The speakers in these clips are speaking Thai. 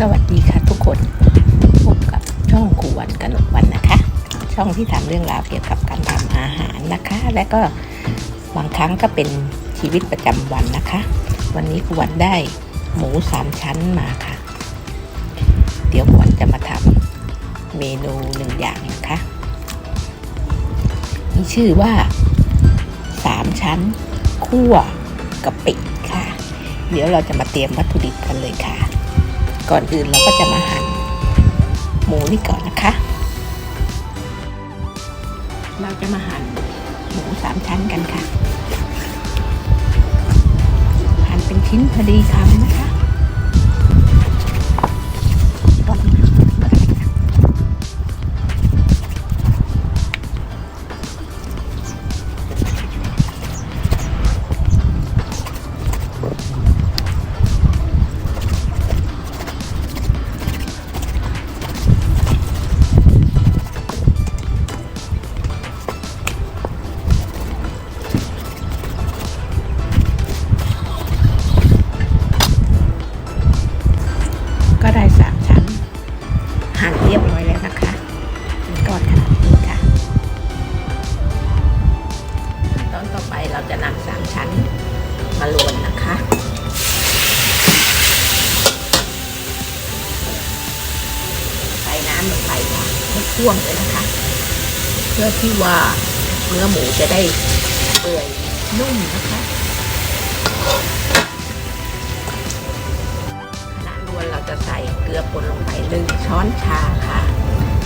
สวัสดีค่ะทุกคนพบกับช่องครูวันกนกวันนะคะ ช่องที่ทำเรื่องราวเกี่ยวกับการทำอาหารนะคะ และก็บางครั้งก็เป็นชีวิตประจำวันนะคะ วันนี้ครูวันได้หมูสามชั้นมาค่ะ เดี๋ยวครูวันจะมาทำเมนูหนึ่งอย่างนะคะมีชื่อว่าสามชั้นคั่วกะปิค่ะ เดี๋ยวเราจะมาเตรียมวัตถุดิบกันเลยค่ะ ก่อนอื่นเราก็จะมาหั่นหมูนี่ก่อนนะคะ เราจะมาหั่นหมูสามชั้นกันค่ะ หั่นเป็นชิ้นพอดีคำนะ ท่วมเลยนะคะ เพื่อที่ว่าเนื้อหมูจะได้เปื่อยนุ่มนะคะขณะรวนเราจะใส่เกลือป่นลงไปหนึ่งช้อนชาค่ะ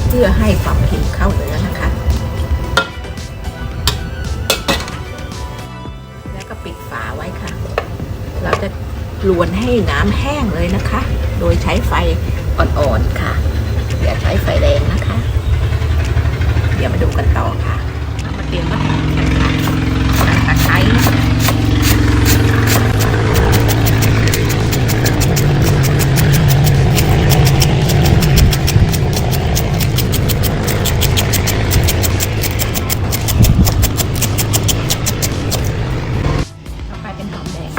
เพื่อให้ความเค็มเข้าเนื้อนะคะ แล้วก็ปิดฝาไว้ค่ะ เราจะรวนให้น้ำแห้งเลยนะคะ โดยใช้ไฟอ่อนๆค่ะ อย่าใช้ไฟแรงนะคะ เดี๋ยวมาดูกันต่อค่ะเรามาเตรียมวัตถุดิบกันค่ะตะไคร้เป็นหอมแดง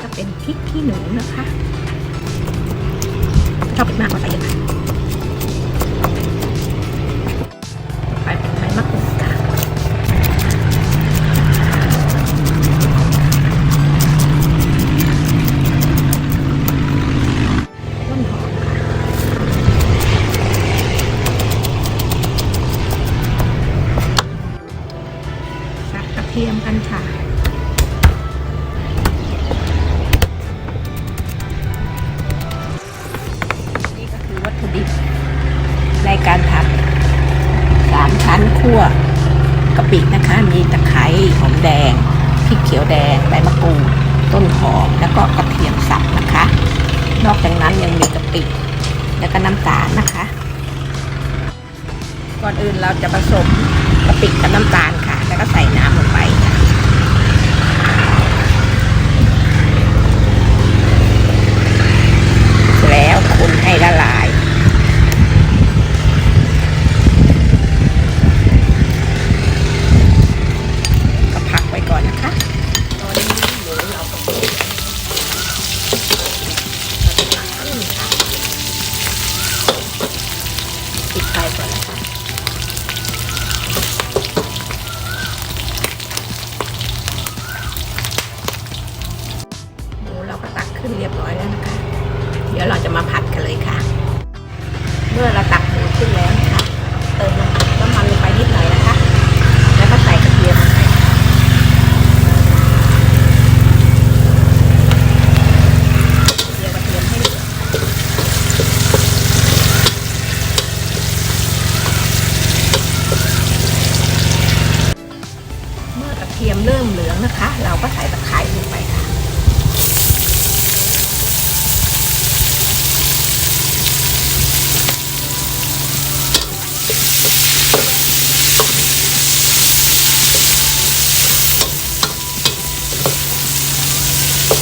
ก็เป็นพริกขี้หนูนะคะ ชอบเผ็ดมากก็ใส่เยอะ ปินะคะ มีตะไคร้หอมแดงพริกเขียวแดงใบมะกรูดต้นหอมแล้วก็กระเทียมสับนะคะ นอกจากนั้นยังมีกะปิแล้วก็น้ำตาลนะคะ ก่อนอื่นเราจะผสมกะปิกับน้ำตาลค่ะ แล้วก็ใส่น้ำลงไปค่ะ แล้วคนให้ละลาย ไปก่อนนะคะ ทียมเริ่มเหลืองนะคะ เราก็ใส่ตะไคร้ลงไปค่ะ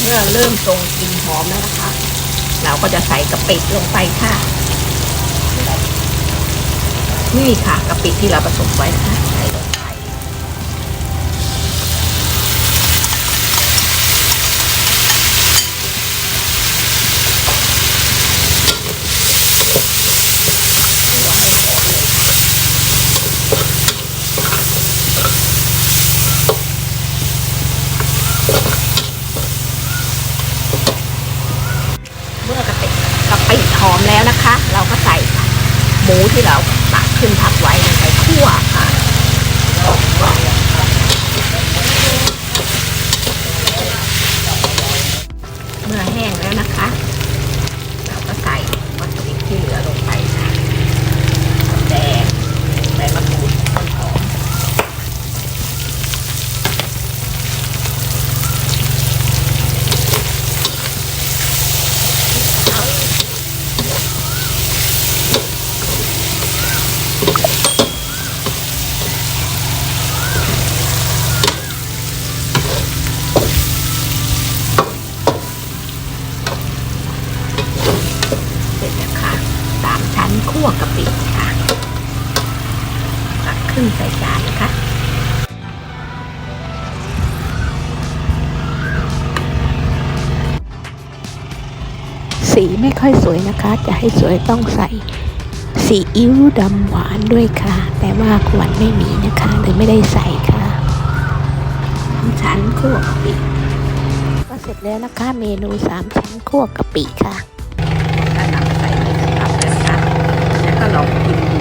เมื่อเริ่มทรงกลิ่นหอมแล้วนะคะ เราก็จะใส่กะปิลงไปค่ะ นี่ค่ะกะปิที่เราผสมไว้นะคะใส่ลงไป เมูที่เราตักขึ้นพักไว้ลงไปคั่วค่ะ เมื่อแห้งแล้วนะคะ เราก็ใส่วัตถุดิบที่เหลือลงไปค่ะแดงใบมะกรูดต้นหอมเสร็จแล้วค่ะสามชั้นคั่วกะปิค่ะตักขึ้นใส่จานนะคะ สีไม่ค่อยสวยนะคะ จะให้สวยต้องใส่สีอิ้วดำหวานด้วยค่ะ แต่ว่าขวดไม่มีนะคะหรือไม่ได้ใส่ค่ะสามชั้นคั่วกะปิก็เสร็จแล้วนะคะเมนูสามชั้นคั่วกะปิค่ะก็นำใส่ในกระตับแล้วค่ะแล้วก็ลองกิน